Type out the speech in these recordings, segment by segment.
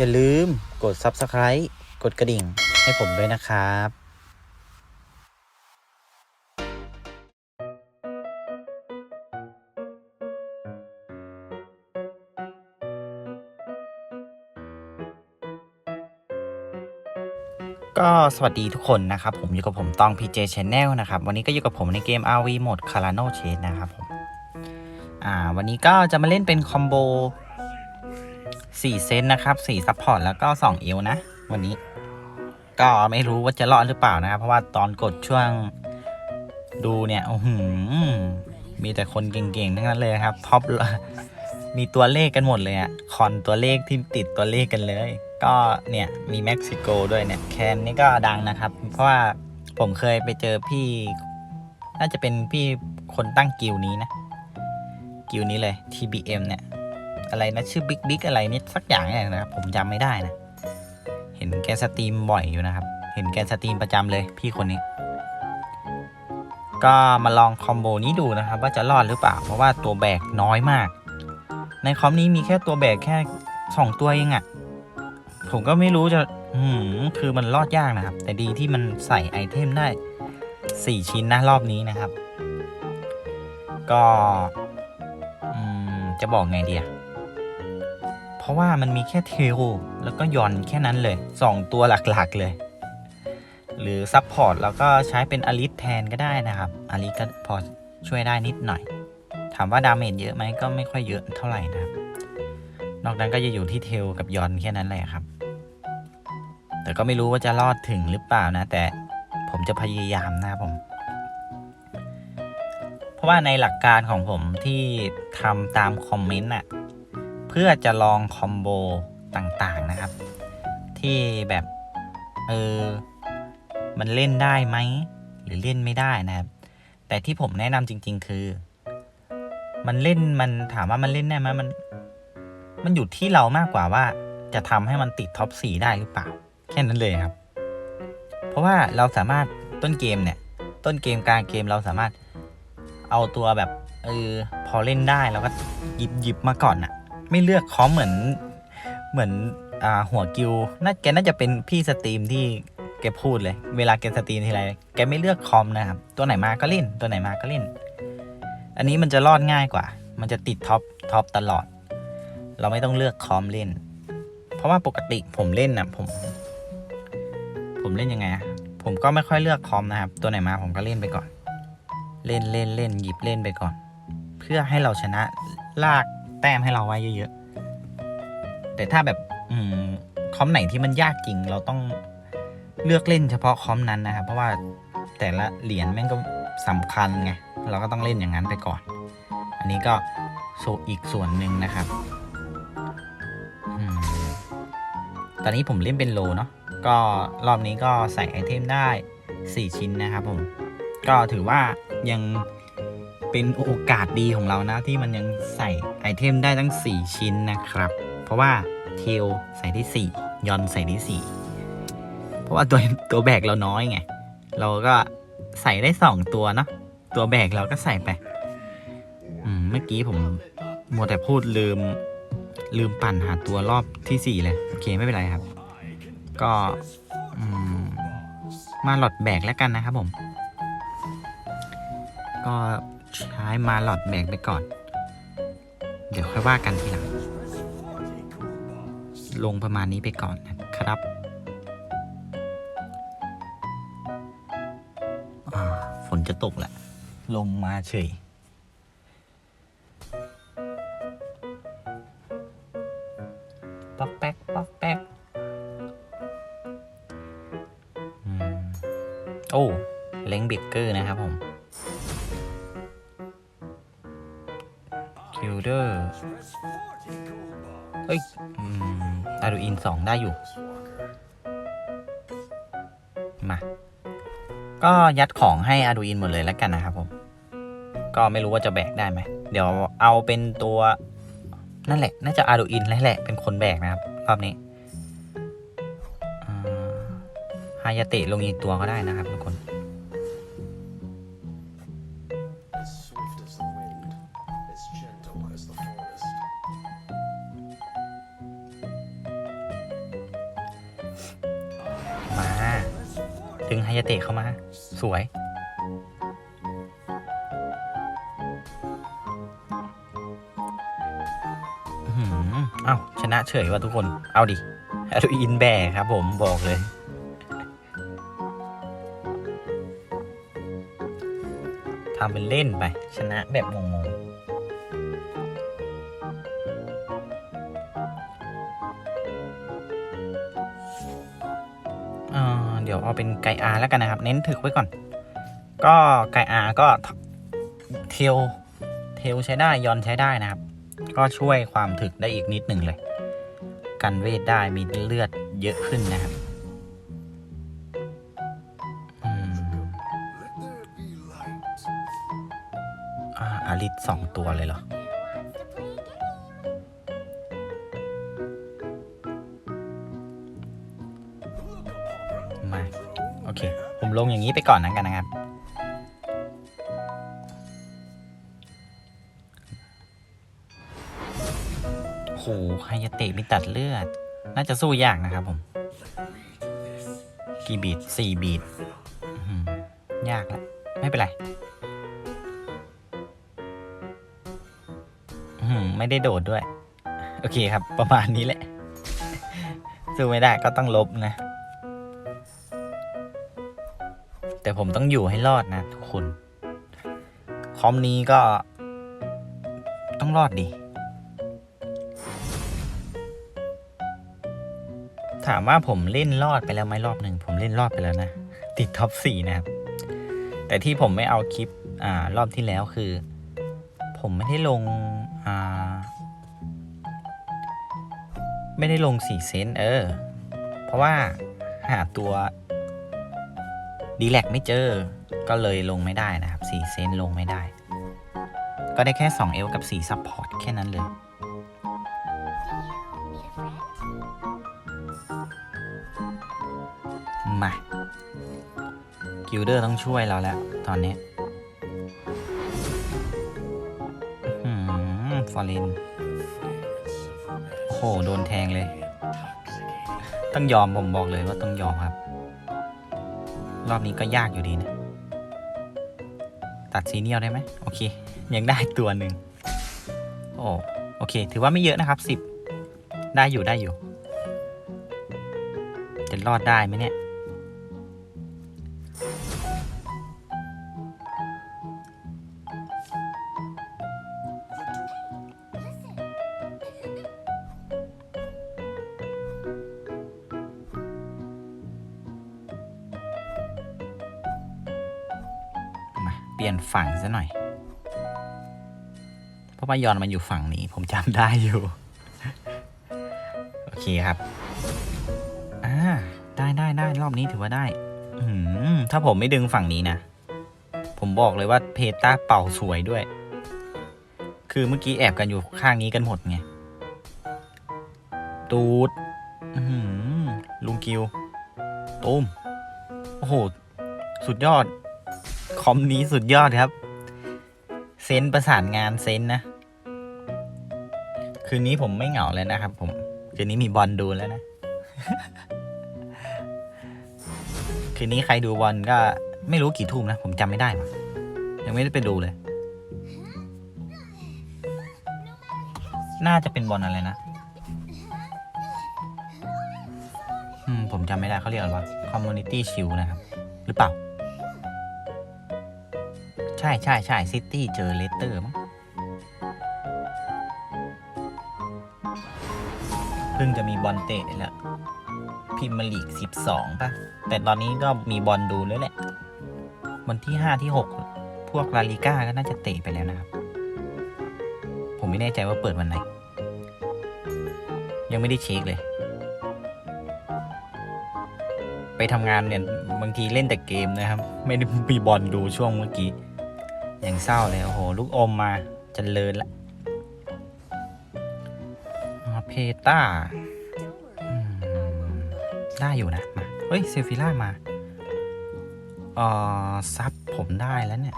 อย่าลืมกด Subscribe กดกระดิ่งให้ผมด้วยนะครับก็สวัสดีทุกคนนะครับ ผมอยู่กับผมตอง PJ Channel นะครับ วันนี้ก็อยู่กับผมในเกม RV โหมด Carano Chase นะครับผม อ่า วันนี้ก็จะมาเล่นเป็นคอมโบ 4 เซนนะครับ4ซัพพอร์ตแล้วก็2เอลนะ วันนี้ ก็ไม่รู้ว่าจะรอดหรือเปล่านะครับ เพราะว่าตอนกดช่วงดูเนี่ยโอ้โหมีแต่คนเก่งๆทั้งนั้นเลยครับท็อปมีตัวเลขกันหมดเลยอะคอนตัวเลขที่ติดตัวเลขกันเลย ก็เนี่ยมีเม็กซิโกด้วยเนี่ยแคนนี่ก็ดังนะครับ เพราะว่าผมเคยไปเจอพี่ น่าจะเป็นพี่คนตั้งกิลนี้นะ กิลนี้เลย TBM เนี่ย อะไรนะชื่อบิ๊กบิ๊กอะไรนี่สักอย่างเนี่ยนะครับผมจำไม่ได้นะ เห็นแกสตรีมบ่อยอยู่นะครับ เห็นแกสตรีมประจำเลยพี่คนนี้ ก็มาลองคอมโบนี้ดูนะครับ ว่าจะรอดหรือเปล่า เพราะว่าตัวแบกน้อยมาก ในคอมนี้มีแค่ตัวแบกแค่สองตัวเองอะ่ะ ผมก็ไม่รู้จะ อืมคือมันรอดยากนะครับ แต่ดีที่มันใส่ไอเทมได้สี่ชิ้นนะรอบนี้นะครับ ก็จะบอกไงเดีย ราะว่ามันมีแค่เทลแล้วก็ยอนแค่นั้นเลยสองตัวหลักๆเลย หรือซับพอร์ตแล้วก็ใช้เป็นอลิสแทนก็ได้นะครับอลิสก็พอช่วยได้นิดหน่อย ถามว่าดาเมจเยอะไหมก็ไม่ค่อยเยอะเท่าไหร่นะครับ นอกนั้นก็จะอยู่ที่เทลกับยอนแค่นั้นแหละครับ แต่ก็ไม่รู้ว่าจะรอดถึงหรือเปล่านะ แต่ผมจะพยายามนะครับผมเพราะว่าในหลักการของผมที่ทำตามคอมเมนต์น่ะ เพื่อจะลองคอมโบต่างๆนะครับ ที่แบบเออมันเล่นได้ไหม หรือเล่นไม่ได้นะครับ แต่ที่ผมแนะนำจริง ๆ คือ มันเล่นมันถามว่ามันเล่นได้ไหมมัน มันอยู่ที่เรามากกว่าว่า จะทำให้มันติดท็อป4ได้หรือเปล่า แค่นั้นเลยครับ เพราะว่าเราสามารถต้นเกมเนี่ย ต้นเกมกลางเกมเราสามารถเอาตัวแบบเออพอเล่นได้เราก็หยิบหยิบมาก่อนอะ ไม่เลือกคอมเหมือนเหมือนอ่าหัวกิวน่าแกน่าจะเป็นพี่สตรีมที่แกพูดเลย เวลาแกสตรีมทีไรแกไม่เลือกคอมนะครับ ตัวไหนมาก็เล่น ตัวไหนมาก็เล่น อันนี้มันจะรอดง่ายกว่า มันจะติดท็อปท็อปตลอด เราไม่ต้องเลือกคอมเล่น เพราะว่าปกติผมเล่นนะผม ผมเล่นยังไงผมก็ไม่ค่อยเลือกคอมนะครับ ตัวไหนมาผมก็เล่นไปก่อน เล่นเล่นเล่นหยิบเล่นไปก่อน เพื่อให้เราชนะลาก แต้มให้เราไว้เยอะๆ แต่ถ้าแบบ อืมคอมไหนที่มันยากจริง เราต้องเลือกเล่นเฉพาะคอมนั้นนะครับ เพราะว่าแต่ละเหรียญแม่งก็สำคัญไง เราก็ต้องเล่นอย่างนั้นไปก่อน อันนี้ก็โซอีกส่วนหนึ่งนะครับอตอนนี้ผมเล่นเป็นโลเนาะ ก็รอบนี้ก็ใส่ไอเทมได้ 4 ชิ้นนะครับผม ก็ถือว่ายัง เป็นโอกาสดีของเรานะที่มันยังใส่ไอเทมได้ทั้ง 4 ชิ้นนะครับ เพราะว่าเทลใส่ได้4ยอนใส่ได้4เพราะว่าตัวตัวแบกเราน้อยไง เราก็ใส่ได้ 2 ตัวเนาะตัวแบกเราก็ใส่ไปอืมเมื่อกี้ผมมัวแต่พูดลืมลืมปั่นหาตัวรอบที่4เลย โอเค ไม่เป็นไรครับ ก็มาหลอดแบกแล้วกันนะครับผม ก็ ใช้มาหลอดแบกไปก่อน เดี๋ยวค่อยว่ากันทีหลัง ลงประมาณนี้ไปก่อนนะครับอ่าฝนจะตกแหละลงมาเฉยป๊อกแป๊กป๊อกแป๊กอืมโอ้เล้งเบเกอร์นะครับผม เดอร์เฮ้ยอาดูอินสองได้อยู่ มา ก็ยัดของให้อาดูอินหมดเลยแล้วกันนะครับผม ก็ไม่รู้ว่าจะแบกได้ไหม เดี๋ยวเอาเป็นตัวนั่นแหละ น่าจะอาดูอินแหละ เป็นคนแบกนะครับ รอบนี้ฮายาเตะลงอีกตัวก็ได้นะครับทุกคน สวยอื้อหือเอ้าชนะเฉยว่ะทุกคน เอาดิฮาโลอินแบกครับผมบอกเลย ทำเป็นเล่นไป ชนะแบบงงๆ เอาเป็นไก่อาแล้วกันนะครับ เน้นถึกไว้ก่อน ก็ไก่อาก็เทลเทลใช้ได้ยอนใช้ได้นะครับ ก็ช่วยความถึกได้อีกนิดหนึ่งเลย กันเวทได้มีเลือดเยอะขึ้นนะครับอาอาริสสองตัวเลยเหรอ มา โอเค ผมลงอย่างนี้ไปก่อนนะกันนะครับ โหไฮยาเตะมีตัดเลือด น่าจะสู้ยากนะครับผม กี่บีดสี่บีดยากแล้วไม่เป็นไรไม่ได้โดดด้วย โอเคครับ ประมาณนี้แหละ สู้ไม่ได้ก็ต้องลบนะ แต่ผมต้องอยู่ให้รอดนะทุกคน คอมนี้ก็ ต้องรอดดิ ถามว่าผมเล่นรอดไปแล้วไหมรอบหนึ่งผมเล่นรอดไปแล้วนะ ติดท็อปสี่นะครับ แต่ที่ผมไม่เอาคลิป อ่ารอบที่แล้วคือ ผมไม่ได้ลง อ่า ไม่ได้ลงสี่เซนเออ เพราะว่าหาตัว ดีแลกไม่เจอ ก็เลยลงไม่ได้นะครับสี่เซนลงไม่ได้ ก็ได้แค่2เอลกับ4ซัพพอร์ตแค่นั้นเลย มากิลเดอร์ต้องช่วยเราแล้ว ตอนนี้ฟอร์เรนโอ้โห โดนแทงเลย ต้องยอมผมบอกเลยว่าต้องยอมครับ รอบนี้ก็ยากอยู่ดีนะ ตัดซีเนียลได้ไหมโอเค ยังได้ตัวหนึ่งโอ้โอเค ถือว่าไม่เยอะนะครับสิบได้อยู่ได้อยู่ จะรอดได้ไหมเนี่ย เปลี่ยนฝั่งซะหน่อย เพราะว่ายอนมันอยู่ฝั่งนี้ ผมจำได้อยู่ โอเคครับ อ่า ได้ได้ได้รอบนี้ถือว่าได้ อืถ้าผมไม่ดึงฝั่งนี้นะ ผมบอกเลยว่าเพตาเป่าสวยด้วย คือเมื่อกี้แอบกันอยู่ข้างนี้กันหมดไง ตูดลุงกิวตูมโอ้โห สุดยอด อมนี้สุดยอดครับ เซนประสานงานเซนนะ คืนนี้ผมไม่เหงาเลยนะครับ ผม คืนนี้มีบอลดูแล้วนะ คืนนี้ใครดูบอลก็ไม่รู้กี่ทุ่มนะ ผมจำไม่ได้ว่ะยังไม่ได้ไปดูเลย น่าจะเป็นบอลอะไรนะอืมผมจำไม่ได้เขาเรียกอะไรวะ Community Shield นะครับ หรือเปล่า ใช่ใช่ใช่ซิตี้เจอเลสเตอร์มั้งเพิ่งจะมีบอลเตะแล้วพิมลีกสิบสองป่ะ แต่ตอนนี้ก็มีบอลดูแล้วแหละ วันที่ห้าที่หกพวกลาลิก้าก็น่าจะเตะไปแล้วนะครับ ผมไม่แน่ใจว่าเปิดวันไหน ยังไม่ได้เช็คเลย ไปทำงานเนี่ย บางทีเล่นแต่เกมนะครับ ไม่ได้มีบอลดูช่วงเมื่อกี้ อยังเศร้าเลยโอ้โห ลูกอมมาจเจริญละเพต้าได้อยู่นะ มา เฮ้ย เซฟิล่ามาเอ่อซับผมได้แล้วเนี่ย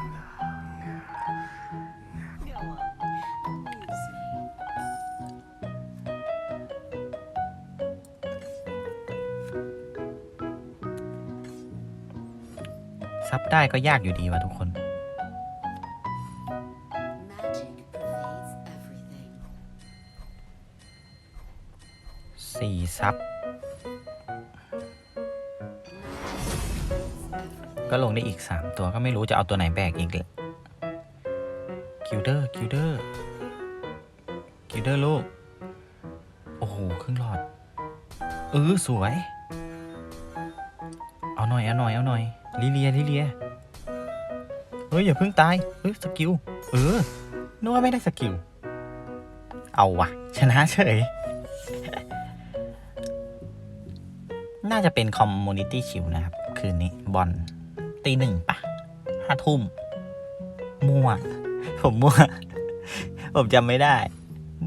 ซับได้ก็ยากอยู่ดีว่ะทุกคน ได้อีกสามตัวก็ไม่รู้จะเอาตัวไหนแบกอีกเลยคิวเดอร์คิวเดอร์คิวเดอร์ลูก โอ้โหครึ่งหลอด เออสวย เอาหน่อย เอาหน่อย เอาหน่อย ลิเลีย ลิเลีย เฮ้ย อย่าเพิ่งตาย เฮ้ย สกิล เออนึกว่าไม่ได้สกิล เอาวะ ชนะเฉย น่าจะเป็นคอมมูนิตี้ชิวนะครับ คืนนี้บอล ตีหนึ่งปะห้าทุ่มมั่ว ผมมั่ว ผมจำไม่ได้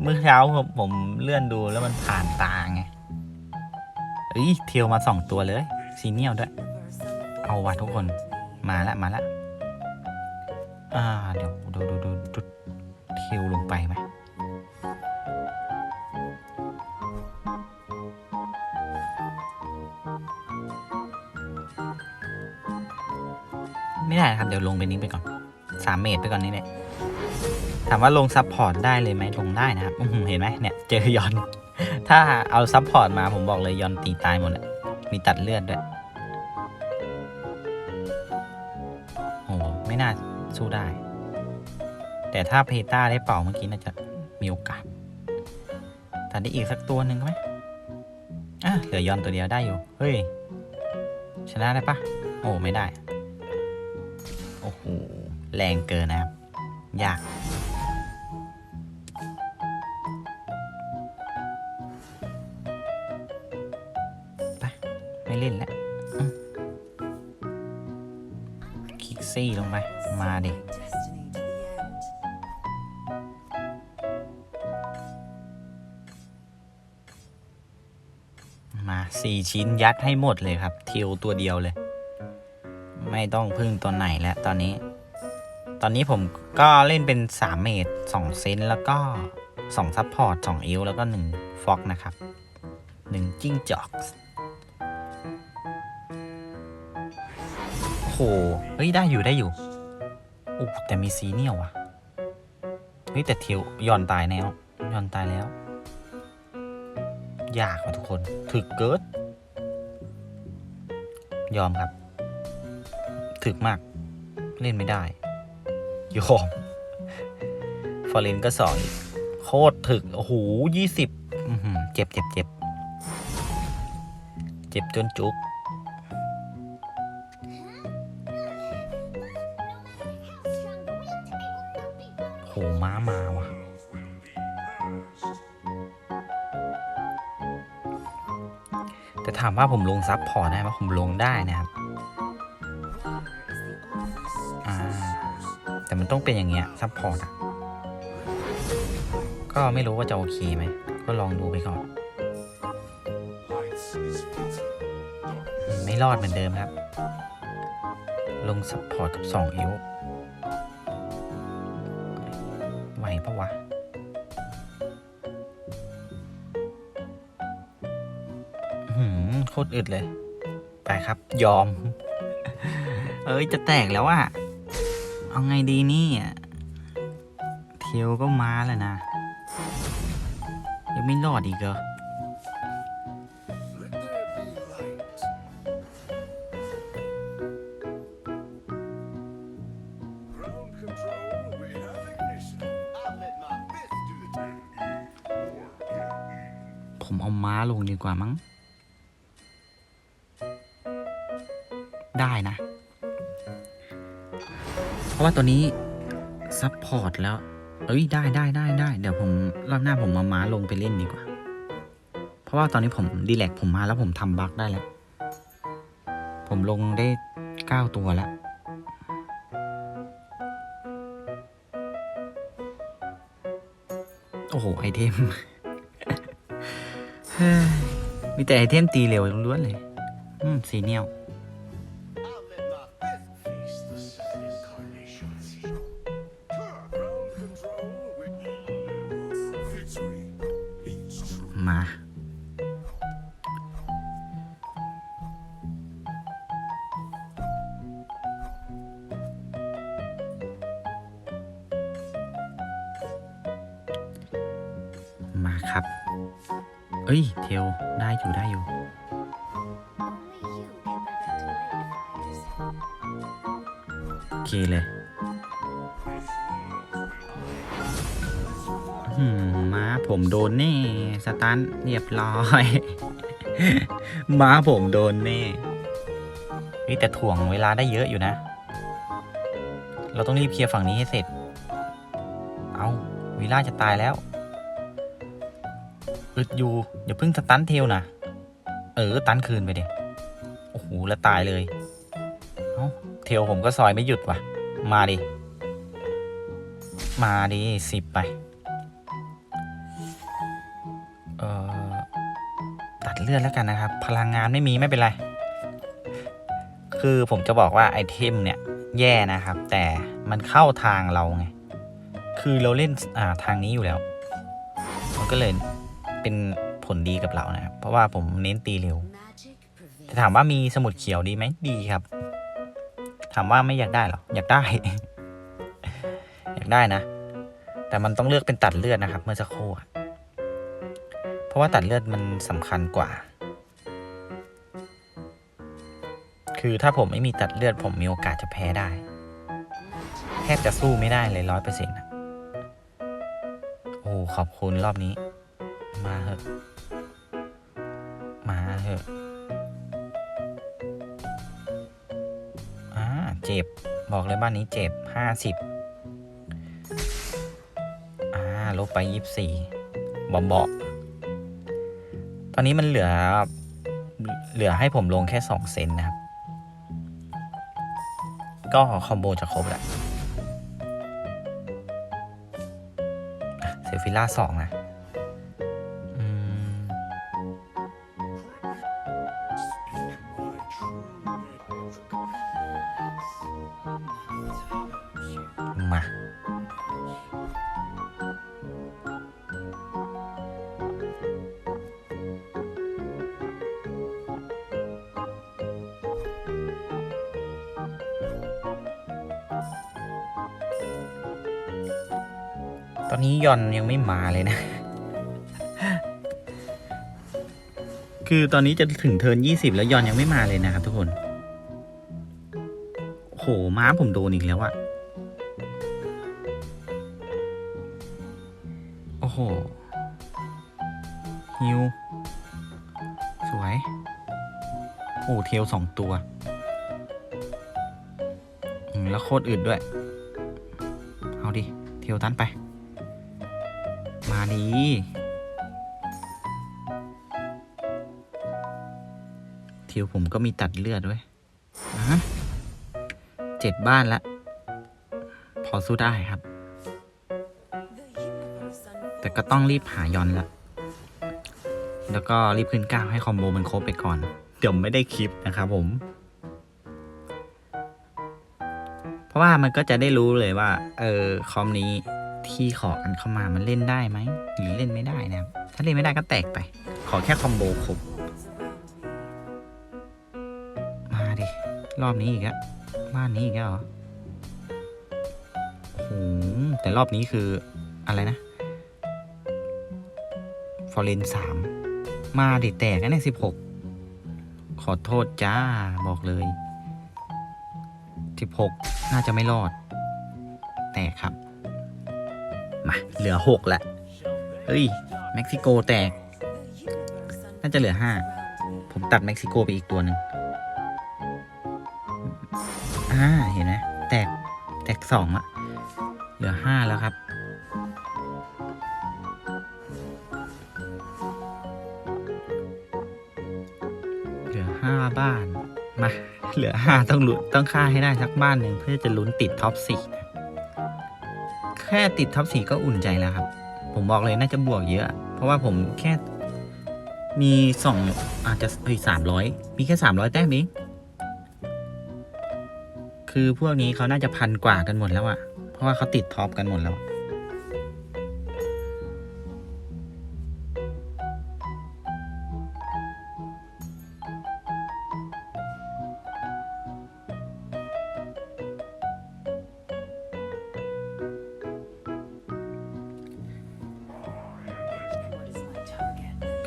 เมื่อเช้าผมผมเลื่อนดูแล้วมันผ่านตาไงเอ้ยเทียวมาสองตัวเลยซีเนียลด้วย เอาวะทุกคนมาละมาละอ่าเดี๋ยวดูดูดูดูเทียวลงไปไหม ไม่ได้ครับ เดี๋ยวลงไปนี้ไปก่อนสามเมตรไปก่อนนี่แหละถามว่าลงซับพอร์ตได้เลยไหมลงได้นะครับเห็นไหมเนี่ยเจอยอน ถ้าเอาซับพอร์ตมาผมบอกเลยยอนตีตายหมดเลยมีตัดเลือดด้วยโอ้ไม่น่าสู้ได้ แต่ถ้าเพต้าได้เป่าเมื่อกี้น่าจะมีโอกาสตัดได้อีกสักตัวหนึ่งไหมอะเหลือยอนตัวเดียวได้อยู่ เฮ้ย ชนะได้ปะโอ้ไม่ได้ โอ้โห แรงเกินนะครับ ยาก ไปไม่เล่นแล้วคลิกซี่ลงไป มาดิ มาสี่ชิ้นยัดให้หมดเลยครับ ทิวตัวเดียวเลย ไม่ต้องพึ่งตัวไหนแล้วตอนนี้ ตอนนี้ผมก็เล่นเป็นสามเมตรสองเซนแล้วก็สองซัพพอร์ตสองอิวแล้วก็หนึ่งฟ็อกนะครับหนึ่งจิ้งจอกโหเฮ้ย ได้อยู่ได้อยู่โอ้แต่มีซีเนียว่ะเฮ้ยแต่เทิวยอนตายแล้วยอนตายแล้ว ยากว่ะทุกคน ถึกเกิด ยอมครับ ถึกมาก เล่นไม่ได้ยอมฟอร์เรนก็สองโคตรถึก โอ้โหยี่สิบเจ็บเจ็บเจ็บเจ็บจนจุกโหม้ามาว่ะแต่ถามว่าผมลงซับพอร์ตได้ไหมผมลงได้นะครับ แต่มันต้องเป็นอย่างเงี้ยซับพอร์ตอะ ก็ไม่รู้ว่าจะโอเคไหม ก็ลองดูไปก่อน ไม่รอดเหมือนเดิมครับ ลงซับพอร์ตกับสองอิวไหวปะวะหือโคตรอึดเลย ไปครับยอม เอ้ย จะแตกแล้วอะ เอาไงดีนี่เทลก็มาแล้วนะ ยังไม่รอดอีกเหรอผมเอาม้าลงดีกว่ามั้ง ได้นะ เพราะว่าตัวนี้ซัพพอร์ตแล้ว เอ้ยได้ได้ได้ได้เดี๋ยวผมรอบหน้าผมเอาม้าลงไปเล่นดีกว่า เพราะว่าตอนนี้ผมดีแลกผมมาแล้วผมทำบั๊กได้แล้ว ผมลงได้เก้าตัวแล้วโอ้โห ไอเทม มีแต่ไอเทมตีเร็วล้วนเลย อืม สีเนียล ครับ เอ้ย เทล ได้อยู่ได้อยู่ โอเคเลยหือม้าผมโดนแน่ สตันเรียบร้อย ม้าผมโดนแน่เฮ้ยแต่ถ่วงเวลาได้เยอะอยู่นะ เราต้องรีบเคลียร์ฝั่งนี้ให้เสร็จ เอาวิล่าจะตายแล้ว อึดอยู่อย่าเพิ่งสตันเทลนะเออตันคืนไปด็โอ้โหแล้วตายเลยเอ้าเทลผมก็ซอยไม่หยุดว่ะ มาดิ มาดิสิบไป เอ่อ ตัดเลือดแล้วกันนะครับ พลังงานไม่มีไม่เป็นไร คือผมจะบอกว่าไอเทมเนี่ย แย่นะครับ แต่มันเข้าทางเราไง คือเราเล่นอ่าทางนี้อยู่แล้ว มันก็เลย เป็นผลดีกับเรานะครับ เพราะว่าผมเน้นตีเร็วแต่ถามว่ามีสมุดเขียวดีไหมดีครับ ถามว่าไม่อยากได้เหรออยากได้ อยากได้นะ แต่มันต้องเลือกเป็นตัดเลือดนะครับ เมื่อสักครู่เพราะว่าตัดเลือดมันสำคัญกว่า คือถ้าผมไม่มีตัดเลือด ผมมีโอกาสจะแพ้ได้ แทบจะสู้ไม่ได้เลยร้อยเปอร์เซ็นต์โอ้ขอบคุณรอบนี้ มาเถอะ มาเถอะ อ่า เจ็บ บอกเลยบ้านนี้เจ็บห้าสิบอ่า ลบไปยี่สิบสี่บอมบอตอนนี้มันเหลือ เหลือให้ผมลงแค่สองเซนนะครับ ก็คอมโบจะครบแหละเซฟิล่าสองนะ ยอนยังไม่มาเลยนะ คือตอนนี้จะถึงเทิร์นยี่สิบแล้วยอนยังไม่มาเลยนะครับทุกคนโหม้าผมโดนอีกแล้วอะโอ้โหฮิว สวย โอ้เทลสองตัว แล้วโคตรอึดด้วย เอาดิ เทลตันไป มาดีเทลผมก็มีตัดเลือดด้วยอะเจ็ดบ้านละ พอสู้ได้ครับ The universe แต่ก็ต้องรีบหายอนละ แล้วก็รีบขึ้นก้าวให้คอมโบมันครบไปก่อน เดี๋ยวไม่ได้คลิปนะครับผม เพราะว่ามันก็จะได้รู้เลยว่า เออ คอมนี้ ที่ขอกันเข้ามามันเล่นได้ไหมหรือเล่นไม่ได้นะครับ ถ้าเล่นไม่ได้ก็แตกไป ขอแค่คอมโบครบมาดิ รอบนี้อีกแล้วบ้านนี้อีกแล้วเหรอโอ้โหแต่รอบนี้คืออะไรนะฟอร์เรนสามมาดิแตกกันในสิบหกขอโทษจ้าบอกเลยสิบหกน่าจะไม่รอด แตกครับ มาเหลือหกละเฮ้ยเม็กซิโกแตก น่าจะเหลือห้าผมตัดเม็กซิโกไปอีกตัวหนึ่งอ่าเห็นไหมแตกแตกสองอะเหลือห้าแล้วครับเหลือห้าบ้านมาเหลือห้าต้องลุ้นต้องฆ่าให้ได้สักบ้านหนึ่งเพื่อจะลุ้นติดท็อปสี่นะ ค่ติดท็อปสีก็อุ่นใจแล้วครับ ผมบอกเลยน่าจะบวกเยอะ เพราะว่าผมแค่ มีสองอาจจะเฮ้ยสามร้อยมีแค่สามร้อยแต้มเองคือพวกนี้เขาน่าจะพันกว่ากันหมดแล้วอะเพราะว่าเขาติดท็อปกันหมดแล้ว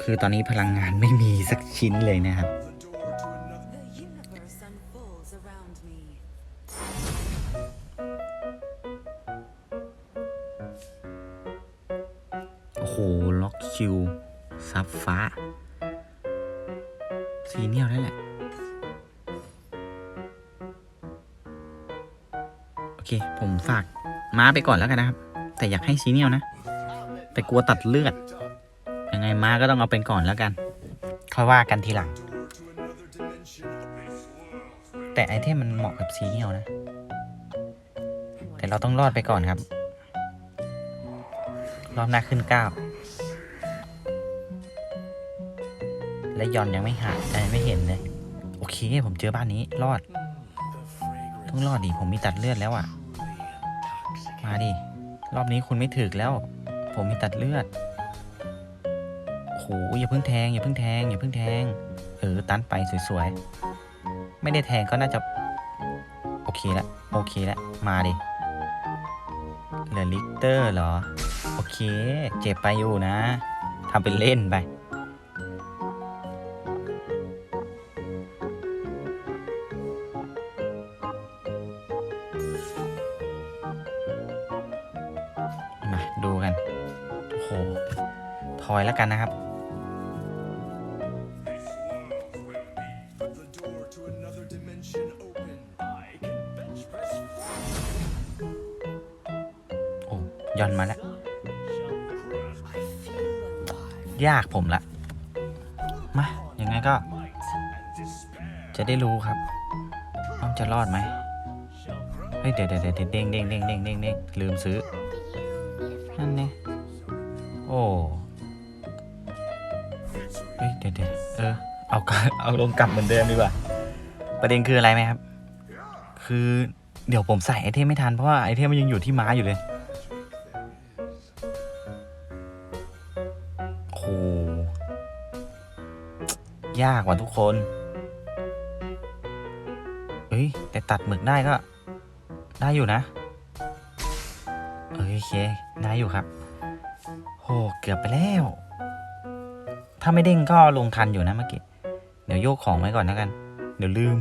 คือตอนนี้พลังงานไม่มีสักชิ้นเลยนะครับ โอ้โห ล็อกคิว ซับฟ้าสีเนียลนั่นแหละ โอเค ผมฝากม้าไปก่อนแล้วกันนะครับ แต่อยากให้ซีเนียลนะ แต่กลัวตัดเลือด ยังไงม้าก็ต้องเอาเป็นก่อนแล้วกัน ค่อยว่ากันทีหลัง แต่ไอเทมมันเหมาะกับซีเนียลนะ แต่เราต้องรอดไปก่อนครับ รอบหน้าขึ้นเก้าและยอนยังไม่หายังไม่เห็นเลย โอเค ผมเจอบ้านนี้รอด ต้องรอดดิผมมีตัดเลือดแล้วอะ มาดิ รอบนี้คุณไม่ถึกแล้ว ผมมีตัดเลือด หอย่าเพิ่งแทงอย่าเพิ่งแทงอย่าเพิ่งแทง เออตันไปสวยๆ ไม่ได้แทงก็น่าจะ โอเคละโอเคละมาดิเหลือลิกเตอร์เหรอ โอเค เจ็บไปอยู่นะทำเป็นเล่นไปมาดูกัน โอ้โหทอยแล้วกันนะครับ ยากผมละมายังไงก็ จะได้รู้ครับว่าจะรอดไหมเฮ้ยเดี๋ยวเดี๋ยวเดี๋ยวเด้งเด้งเด้งเด้งเด้งเด้งลืมซื้อ นั่นเนี่ยโอ้เฮ้ยเดี๋ยวเดี๋ยวเออเอากลับเอาลงกลับเหมือนเดิมดีกว่า ประเด็นคืออะไรไหมครับ คือเดี๋ยวผมใส่ไอเทมไม่ทันเพราะว่าไอเทมมันยังอยู่ที่ม้าอยู่เลย ยากว่ะทุกคน เอ้ย แต่ตัดหมึกได้ก็ ได้อยู่นะเอ้ยโอเค ได้อยู่ครับโหเกือบไปแล้ว ถ้าไม่เด้งก็ลงทันอยู่นะเมื่อกี้ เดี๋ยวโยกของไว้ก่อนนะกัน เดี๋ยวลืม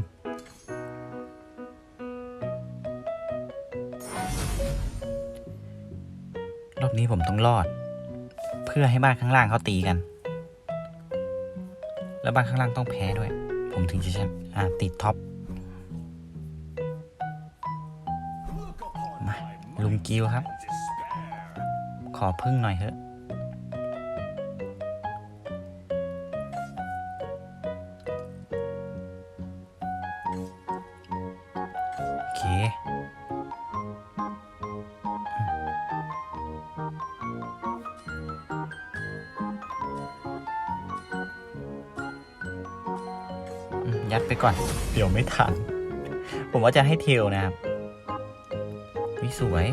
รอบนี้ผมต้องรอด เพื่อให้บ้านข้างล่างเขาตีกัน แล้วบ้านข้างล่างต้องแพ้ด้วย ผมถึงจะชนะอ่าติดท็อป มาลุงกิวครับ ขอพึ่งหน่อยเถอะ ยัดไปก่อน เดี๋ยวไม่ทัน ผมว่าจะให้เทลนะครับวิสวย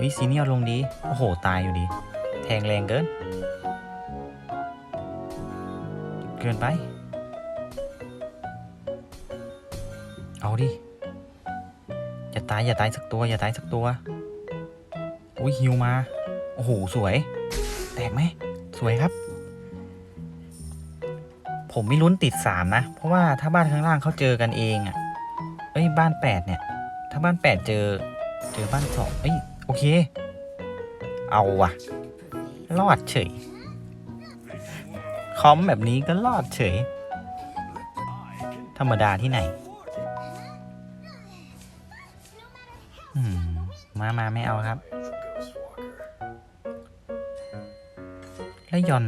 วิซีเนียลลงดี โอ้โห ตายอยู่ดี แทงแรงเกิน เกินไป เอาดิ อย่าตาย อย่าตายสักตัว อย่าตายสักตัว อุ้ยฮิวมา โอ้โห สวย แตกไหม สวยครับ ผมไม่ลุ้นติดสามนะ เพราะว่าถ้าบ้านข้างล่างเขาเจอกันเองอะ่ะเอ้ยบ้านแปดเนี่ย ถ้าบ้านแปดเจอ เจอบ้านสองเอ้ยโอเค เอาว่ะ รอดเฉยคอมแบบนี้ก็รอดเฉย ธรรมดาที่ไหนมมามาไม่เอาครับ แล้วยอน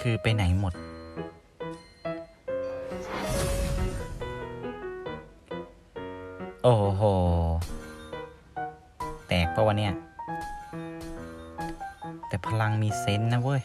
คือไปไหนหมด โอ้โห แตกปะวะเนี่ย แต่พลังมีเซนนะเว้ย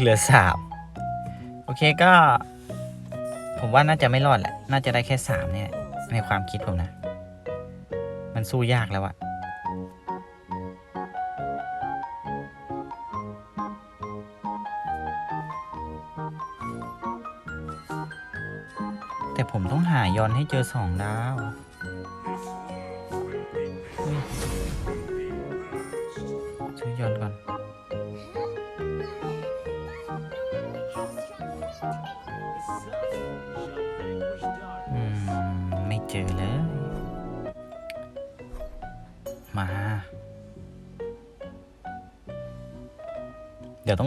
เหลือสามโอเคก็ ผมว่าน่าจะไม่รอดแหละ น่าจะได้แค่สามเนี่ย ในความคิดผมนะ มันสู้ยากแล้วอะแต่ผมต้องหายอนให้เจอสองดาว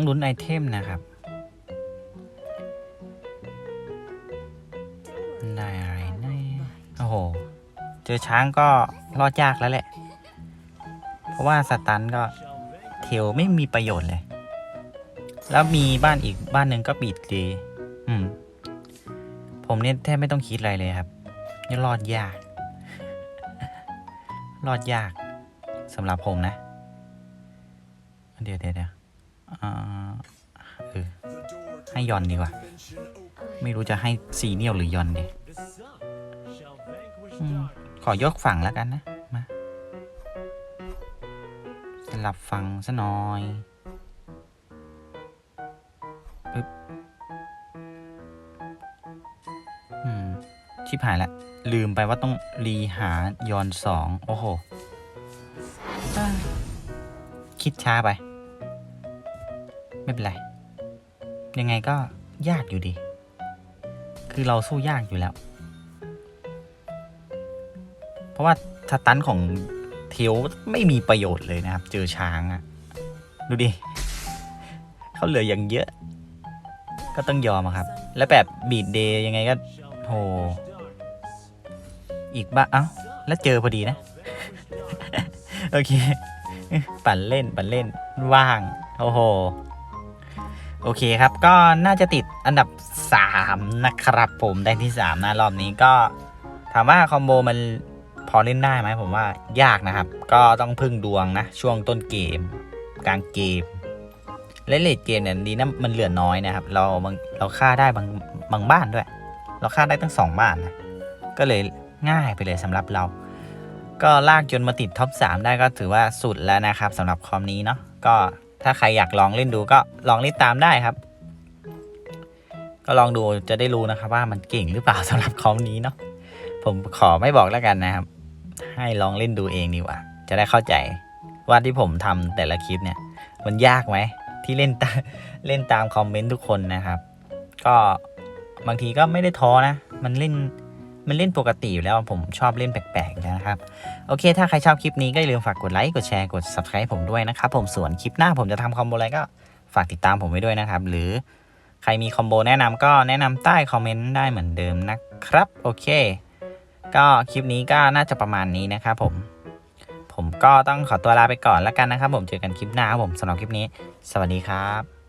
ต้องลุ้นไอเทมนะครับ ได้อะไรแน่โอ้โห เจอช้างก็รอดยากแล้วแหละ เพราะว่าสตันก็เทลไม่มีประโยชน์เลย แล้วมีบ้านอีกบ้านหนึ่งก็ปิดดี อืม ผมเนี่ยแทบไม่ต้องคิดอะไรเลยครับนี่รอดยาก รอดยากสำหรับผมนะ เดี๋ยวเดี๋ยวเดี๋ยว เออให้ยอนดีกว่า ไม่รู้จะให้ซีเนียลหรือยอนดีอขอยกฝั่งแล้วกันนะ มาสลับฝั่งซะหน่อยปึ๊บอืมชิบหายละ ลืมไปว่าต้องรีหายอนสอง โอ้โห คิดช้าไป ไม่เป็นไร ยังไงก็ยากอยู่ดี คือเราสู้ยากอยู่แล้ว เพราะว่าสตันของเทียวไม่มีประโยชน์เลยนะครับ เจอช้างอะดูดิเขาเหลืออย่างเยอะ ก็ต้องยอมครับ แล้วแบบบีดเดย์ยังไงก็โหอีกบ้าเอ้าแล้วเจอพอดีนะ โอเค ปั่นเล่น ปั่นเล่น ว่าง โอ้โห โอเคครับก็น่าจะติดอันดับ 3 นะครับผมได้ที่ 3 นะรอบนี้ก็ถามว่าคอมโบมันพอเล่นได้ไหมผมว่ายากนะครับ ก็ต้องพึ่งดวงนะ ช่วงต้นเกม กลางเกมและเลดเกมเนี่ยดีนะมันเหลือน้อยนะครับ เราเราฆ่าได้บางบางบ้านด้วย เราฆ่าได้ตั้ง 2 บ้านนะก็เลยง่ายไปเลยสำหรับเรา ก็ลากจนมาติดท็อป3ได้ก็ถือว่าสุดแล้วนะครับสำหรับคอมนี้เนาะก็ ถ้าใครอยากลองเล่นดูก็ลองเล่นตามได้ครับ ก็ลองดูจะได้รู้นะครับ ว่ามันเก่งหรือเปล่าสำหรับคอมนี้เนาะผมขอไม่บอกแล้วกันนะครับ ให้ลองเล่นดูเองดีกว่า จะได้เข้าใจว่าที่ผมทำแต่ละคลิปเนี่ย มันยากไหมที่เล่นตาเล่นตามคอมเมนต์ทุกคนนะครับ ก็บางทีก็ไม่ได้ท้อนะ มันเล่น มันเล่นปกติอยู่แล้วผมชอบเล่นแปลกๆนะครับ โอเค ถ้าใครชอบคลิปนี้ก็อย่าลืมฝากกดไลค์กดแชร์กด subscribe ผมด้วยนะครับ ผมส่วนคลิปหน้าผมจะทำคอมโบอะไรก็ฝากติดตามผมไว้ด้วยนะครับ หรือใครมีคอมโบแนะนำก็แนะนำใต้คอมเมนต์ได้เหมือนเดิมนะครับ โอเค ก็คลิปนี้ก็น่าจะประมาณนี้นะครับผม ผมก็ต้องขอตัวลาไปก่อนแล้วกันนะครับ ผมเจอกันคลิปหน้าครับผมสำหรับคลิปนี้ สวัสดีครับ